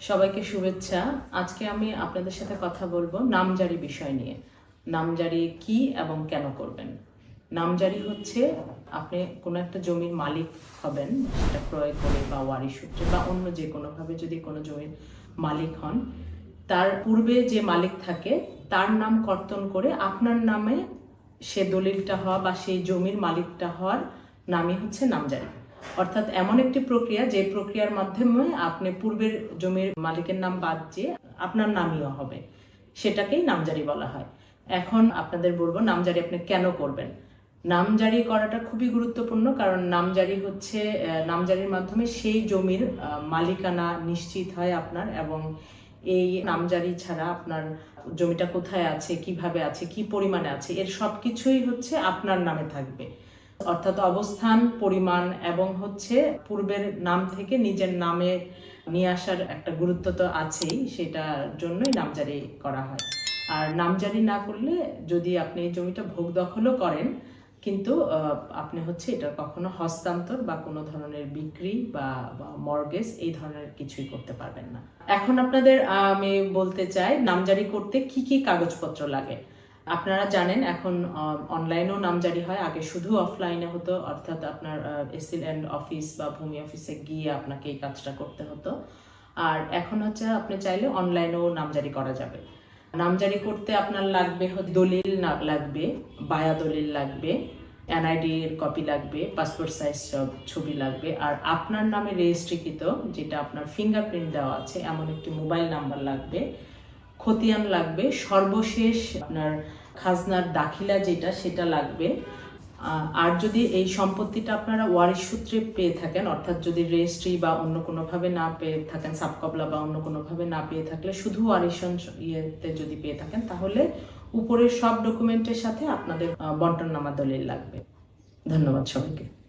সবাইকে শুভেচ্ছা। আজকে আমি আপনাদের সাথে কথা বলব নামজারি বিষয় নিয়ে। নামজারি কি এবং কেন করবেন? নামজারি হচ্ছে আপনি কোনো একটা জমির মালিক হবেন, সেটা ক্রয় করে বা ওয়ারি সূত্রে বা অন্য যে কোনোভাবে যদি কোনো জমির মালিক হন, তার পূর্বে যে মালিক থাকে, তার নাম কর্তন করে আপনার নামে সে দলিলটা হওয়া বা সেই জমির মালিকটা হওয়ার নামই হচ্ছে নামজারি। অর্থাৎ এমন একটি প্রক্রিয়া যে প্রক্রিয়ার মাধ্যমে আপনি পূর্বের জমির মালিকের নাম বাদ দিয়ে আপনার নামইও হবে। সেটাকেই নামজারি বলা হয়। এখন আপনাদের বলব নামজারি আপনি কেন করবেন? নামজারি করাটা খুবই গুরুত্বপূর্ণ কারণ নামজারি হচ্ছে নামজারির মাধ্যমে সেই জমির মালিকানা নিশ্চিত হয় আপনার এবং এই নামজারি ছাড়া আপনার জমিটা কোথায় আছে, কীভাবে আছে, কি পরিমাণে আছে, এর সব কিছুই হচ্ছে আপনার নামে থাকবে। অর্থাৎ অবস্থান, পরিমাণ এবং হচ্ছে পূর্বের নাম থেকে নিজের নামে নিয়ে আসার একটা গুরুত্ব তো আছেই, সেটার জন্যই নামজারি করা হয়। আর নামজারি না করলে যদি আপনি জমিটা ভোগ দখলও করেন, কিন্তু আপনি হচ্ছে এটা কখনো হস্তান্তর বা কোনো ধরনের বিক্রি বা মর্গেজ এই ধরনের কিছুই করতে পারবেন না। এখন আপনাদের আমি বলতে চাই, নামজারি করতে কি কি কাগজপত্র লাগে? আপনারা জানেন, এখন অনলাইনেও নামজারি হয়। আগে শুধু অফলাইনে হতো, অর্থাৎ আপনার এসিল অ্যান্ড অফিস বা ভূমি অফিসে গিয়ে আপনাকে এই কাজটা করতে হতো। আর এখন হচ্ছে, আপনি চাইলে অনলাইনেও নামজারি করা যাবে। নামজারি করতে আপনার লাগবে দলিল লাগবে, বায়া দলিল লাগবে এনআইডি এর কপি লাগবে পাসপোর্ট সাইজ সব ছবি লাগবে। আর আপনার নামে রেজিস্ট্রিকৃত যেটা আপনার ফিঙ্গারপ্রিন্ট দেওয়া আছে, এমন একটি মোবাইল নাম্বার লাগবে। খতিয়ান লাগবে। সর্বশেষ আপনার খাজনার দাখিলা যেটা, সেটা লাগবে। আর যদি এই সম্পত্তিটা আপনারা ওয়ারিশ সূত্রে পেয়ে থাকেন, অর্থাৎ যদি রেজিস্ট্রি বা অন্য কোনোভাবে না পেয়ে থাকেন সাবকবলা বা অন্য কোনোভাবে না পেয়ে থাকলে শুধু ওয়ারিশন ইয়েতে যদি পেয়ে থাকেন, তাহলে উপরের সব ডকুমেন্টের সাথে আপনাদের বন্টন নামা দলিল লাগবে। ধন্যবাদ সবাইকে।